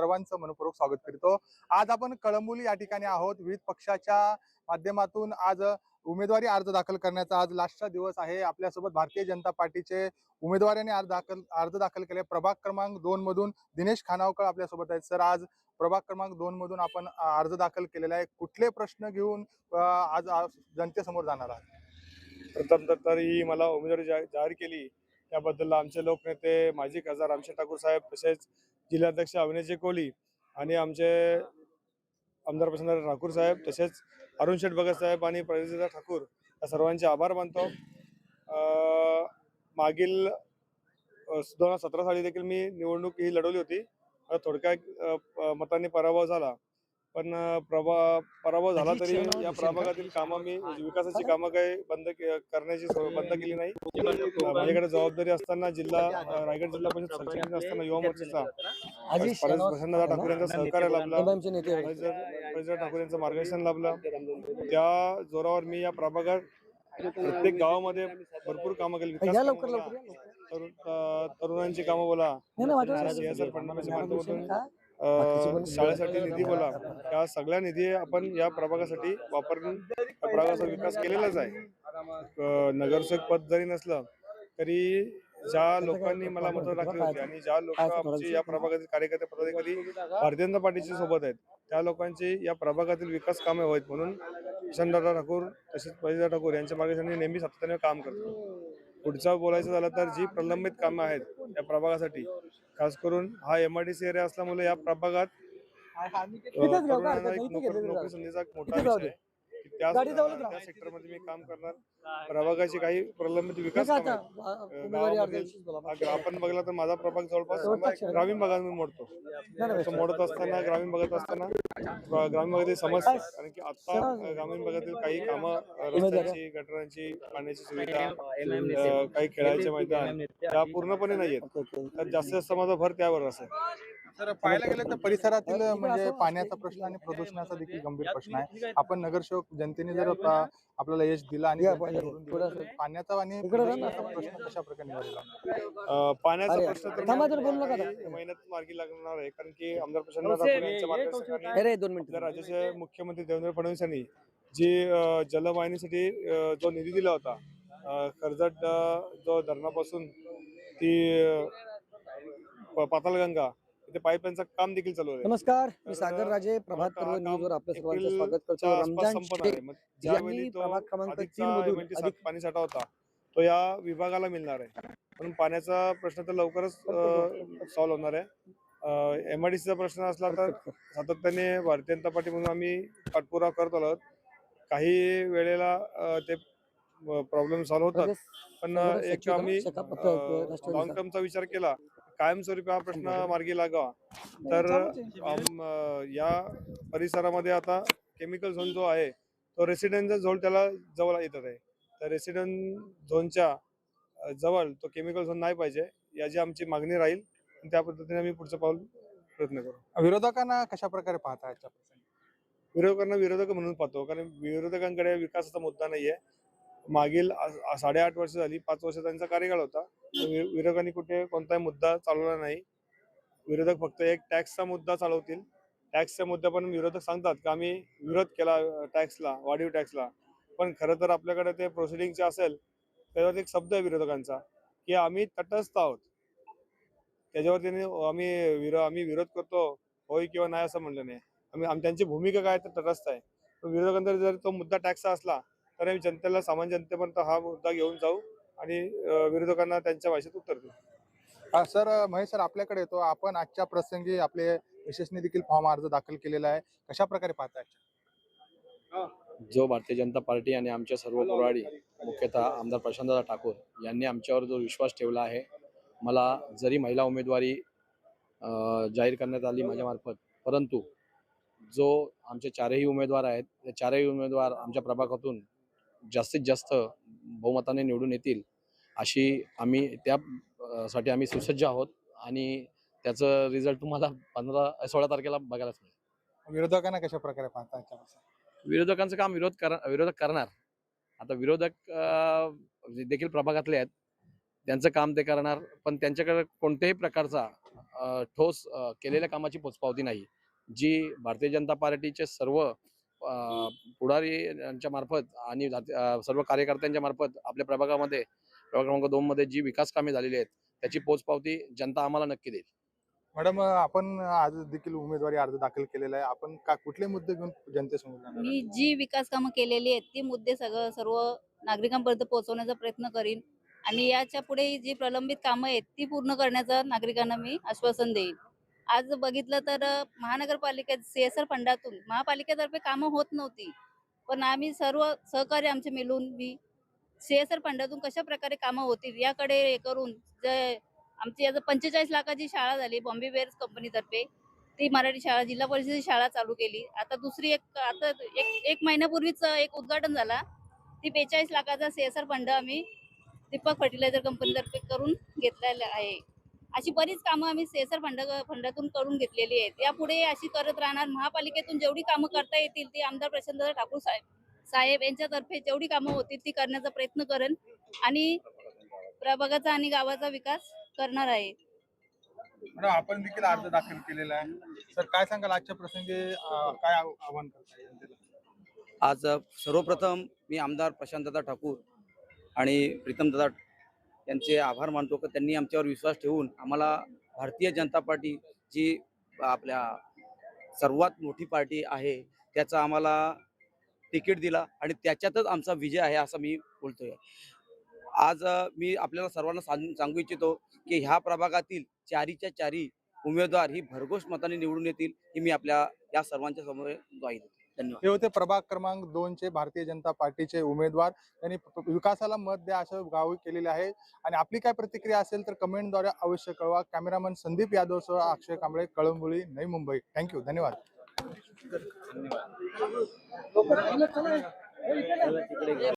सर्वांचं मनपूर्वक स्वागत करतो आज आपण कळंबोली या ठिकाणी आहोत. विविध पक्षाच्या माध्यमातून आज उमेदवारी अर्ज दाखल करण्याचा आज लास्टचा दिवस आहे. आपल्यासोबत भारतीय जनता पार्टीचे उमेदवारांनी अर्ज दाखल अर्ज दाखल केले. प्रभाग क्रमांक दोन मधून दिनेश खानावकर आपल्यासोबत आहेत. सर आज प्रभाग क्रमांक दोन मधून आपण अर्ज दाखल केलेला आहे. कुठले प्रश्न घेऊन आज आज जनतेसमोर जाणार आहात? प्रथम तर ही मला उमेदवारी जाहीर केली. त्याबद्दल आमचे लोकनेते माजी खासदार रामशेठ ठाकूर साहेब तसेच जिल्हाध्यक्ष अविनाशजी कोहली आणि आमचे आमदार प्रसन्न ठाकूर साहेब तसेच अरुण शेठ भगत साहेब आणि प्रजिता ठाकूर या सर्वांचे आभार मानतो. मागील दोन हजार सतरा साली देखील मी निवडणूक ही लढवली होती. थोडक्या मतांनी पराभव झाला. पण प्रभा पराभव झाला तरी या प्रभागातील कामं मी विकासाची कामं काही बंद के- करण्याची सोय बंद केली नाही. माझ्याकडे जबाबदारी असताना जिल्हा रायगड जिल्हा परिषद सरचिटणीस असताना युवा मोर्चाचा प्रसन्न ठाकूर यांचा सहकार्य लाभला. ठाकूर यांचं मार्गदर्शन लाभलं. त्या जोरावर मी या प्रभागात प्रत्येक गावामध्ये भरपूर कामं केली. तरुणांची कामं बोला. शाळेसाठी निधी बोला. या सगळ्या निधी आपण या प्रभागासाठी वापरून प्रभागाचा विकास केलेलाच आहे. नगरसेवक पद जरी नसलं तरी ज्या लोकांनी मला मतं टाकली होती? आणि ज्या लोक आमची या प्रभागातील कार्यकर्ते पदाधिकारी भारतीय जनता पार्टीच्या सोबत आहेत. त्या लोकांची या प्रभागातील विकास कामे होत म्हणून किशनदादा ठाकूर तसेच प्रजिता ठाकूर यांच्या मार्गदर्शनाने नेहमी सातत्याने काम करतो पुढचं बोलायचं झालं तर जी प्रलंबित कामं आहेत या प्रभागासाठी खास करून हा M I D C area असल्यामुळे या प्रभागात? तरुणांना एक नोकर-. संधीचा एक मोठा विषय आहे त्या गाडी जवळच राहा. त्या सेक्टरमध्ये मी काम करणार प्रभागाची काही प्रलंबित विकास नका कामं आता. आहेत. अ, उमेदवारी अर्ज गावामधील विषयीच बोला. ग्रा- आपण बघला तर माझा प्रभाग जवळपास. ग्रामीण भागात मी मोडतो नाही, मोडत असताना ग्रामीण भागात असताना ग्रामीण भागातील समस्या कारण की आता ग्रामीण भागातील काही कामं अ, रस्त्यांची गटरांची पाण्याची सुविधा अ, काही खेळायचे मैदान त्या पूर्णपणे नाही आहेत. तर जास्तीत जास्त माझा भर त्यावर असेल तर पाहायला गेलं तर परिसरातील म्हणजे पाण्याचा प्रश्न आणि प्रदूषणाचा देखील गंभीर प्रश्न आहे. आपण नगरसेवक जनतेने जर आपला- आपल्याला यश दिलं आणि पाण्याचा आणि प्रश्न कशा प्रकारे पाण्याचा प्रश्न. महिन्यात मार्गी लागणार आहे कारण की आमदार मिनिटं. राज्याचे मुख्यमंत्री देवेंद्र फडणवीस यांनी जी जलवाहिनीसाठी जो निधी दिला होता कर्जत जो धरणापासून ती अ, प- पाताळगंगा इथे पाईपलाईनचं काम देखील चालू आहे. नमस्कार मी सागर राजे प्रभात पर्व न्यूजवर आपलं सर्वांचं स्वागत करतो. रमजान शेख ज्यावेळी यांनी तो प्रभाग क्रमांक अधिकचा तीन मधून MLT अधिक पाणी साठा होता तो या विभागाला मिळणार आहे. पण पाण्याचा प्रश्न तर लवकरच सॉल्व्ह होणार आहे. एमआयडीसीचा प्रश्न असला तर सातत्याने भारतीय जनता पार्टी म्हणून आम्ही पाठपुरावा करत आलो आहोत. काही वेळेला ते प्रॉब्लेम सॉल्व्ह होतात. पण एक आम्ही. लॉंग टर्मचा विचार केला. कायमस्वरूपी हा प्रश्न मार्गी लागावा. तर या परिसरामध्ये आता केमिकल झोन जो आहे तो रेसिडेंट झोन त्याला जवळ येतात आहे. तर रेसिडेंट झोनच्या जवळ तो केमिकल झोन नाही पाहिजे याची आमची मागणी राहील. त्या पद्धतीने आम्ही पुढचं पाऊल प्रयत्न करू. विरोधकांना कशा प्रकारे पाहता विरोधकांना विरोधक म्हणून पाहतो कारण विरोधकांकडे विकासाचा मुद्दा नाहीये. मागील साडेआठ वर्ष झाली पाच वर्ष त्यांचा कार्यकाळ होता. विरोधकांनी कुठे कोणताही मुद्दा चालवला नाही. विरोधक फक्त एक टॅक्सचा मुद्दा चालवतील. टॅक्सच्या मुद्द्या पण विरोधक सांगतात की आम्ही विरोध केला टॅक्सला वाढीव टॅक्सला. पण खरं तर आपल्याकडे ते प्रोसिडिंगचे असेल त्याच्यावर एक शब्द आहे विरोधकांचा की आम्ही तटस्थ आहोत. त्याच्यावर त्यांनी आम्ही विरो आम्ही विरोध करतो होय किंवा नाही असं म्हणलं नाही. आम्ही आम त्यांची भूमिका काय तर तटस्थ आहे. पण विरोधकांचा जर तो मुद्दा टॅक्सचा असला तर आम्ही जनतेला सामान्य जनतेपर्यंत हा मुद्दा घेऊन जाऊ आणि विरोधकांना त्यांच्या भाषेत उत्तर देऊ. सर महेश सर आपल्याकडे येतो. आपण आजच्या प्रसंगी आपले यशस्वी देखील फॉर्म अर्ज दाखल केलेला आहे. कशा प्रकारे पाहताय जो भारतीय जनता पार्टी आणि आमचे सर्व पुराडी मुख्यतः आमदार प्रशांतदा ठाकूर यांनी आमच्यावर जो विश्वास ठेवला आहे मला जरी महिला उमेदवारी जाहीर करण्यात आली माझ्यामार्फत परंतु जो आमचे चारही उमेदवार आहेत ते चारही उमेदवार आमच्या प्रभागातून जास्तीत जास्त बहुमताने निवडून येतील अशी आम्ही त्या अ, साठी आम्ही सुसज्ज आहोत आणि त्याचं रिझल्ट तुम्हाला पंधरा सोळा तारखेला बघायलाच मिळेल. विरोधकांना कशा प्रकारे पाहता विरोधकांचं काम विरोध कर विरोधक करणार. आता विरोधक देखील प्रभागातले आहेत त्यांचं काम ते करणार पण त्यांच्याकडे कोणत्याही प्रकारचा ठोस केलेल्या कामाची पोचपावती नाही. जी भारतीय जनता पार्टीचे सर्व पुढारी यांच्या मार्फत आणि सर्व कार्यकर्त्यांच्या मार्फत आपल्या प्रभागामध्ये प्रभाग क्रमांक दोन मध्ये जी विकास कामे झालेली आहेत त्याची पोचपावती जनता आम्हाला नक्की देईल. मॅडम आपण आज देखील उमेदवारी अर्ज दाखल केलेला आहे. आपण का कुठले मुद्दे घेऊन जनतेसमोर? मी जी विकास कामं केलेली आहेत ती मुद्दे सगळं सर्व नागरिकांपर्यंत पोहोचवण्याचा प्रयत्न करीन. आणि याच्यापुढे जी प्रलंबित कामं आहेत ती पूर्ण करण्याचं नागरिकांना मी आश्वासन देईन. आज बघितलं तर महानगरपालिकेत सी एस आर फंडातून महापालिकेतर्फे कामं होत नव्हती. पण आम्ही सर्व सहकार्य आमचे मिळून मी सीएसआर फंडातून कशा प्रकारे कामं होतील याकडे हे करून जे आमची आता पंचेचाळीस लाखाची शाळा झाली बॉम्बे वेअर्स कंपनीतर्फे. ती मराठी शाळा जिल्हा परिषदेची शाळा चालू केली. आता दुसरी एक आता एक एक महिन्यापूर्वीच एक उद्घाटन झाला. ती बेचाळीस लाखाचा सीएसआर फंड आम्ही दीपक फर्टिलायझर कंपनीतर्फे करून घेतलेला आहे. अशी बरीच कामं आम्ही सीएसआर फंड फंडातून करून घेतलेली आहेत. यापुढे अशी करत राहणार महापालिकेतून जेवढी कामं करता येतील ती आमदार प्रशांत ठाकूर साहेब साहेब यांच्यातर्फे जेवढी कामं होतील ती करण्याचा प्रयत्न करेन आणि प्रभागाचा आणि गावाचा विकास करणार आहे. मॅडम आपण देखील अर्ज दाखल केलेला आहे. सर काय सांगाल? आजच्या प्रसंगी काय आव- आव्हान आज सर्वप्रथम मी आमदार प्रशांतदादा ठाकूर आणि प्रीतमदादा त्यांचे आभार मानतो की त्यांनी आमच्यावर विश्वास ठेवून आम्हाला भारतीय जनता पार्टी जी आपल्या सर्वात मोठी पार्टी आहे त्याचा आम्हाला तिकीट दिला आणि त्याच्यातच आमचा विजय आहे असं मी बोलतोय. आज मी आपल्याला सर्वांना सांग सांगू इच्छितो की ह्या प्रभागातील चारीच्या चारी उमेदवार ही भरघोस मताने निवडून येतील ही मी आपल्या या सर्वांच्या समोर ग्वाही देतो धन्यवाद. हे होते प्रभाग क्रमांक दोन चे भारतीय जनता पार्टीचे उमेदवार. त्यांनी विकासाला मत द्या असं गावी केलेले आहे. आणि आपली काय प्रतिक्रिया असेल तर कमेंटद्वारे अवश्य कळवा. कॅमेरामन संदीप यादवसह अक्षय कांबळे कळंबोली नवी मुंबई. थँक्यू धन्यवाद.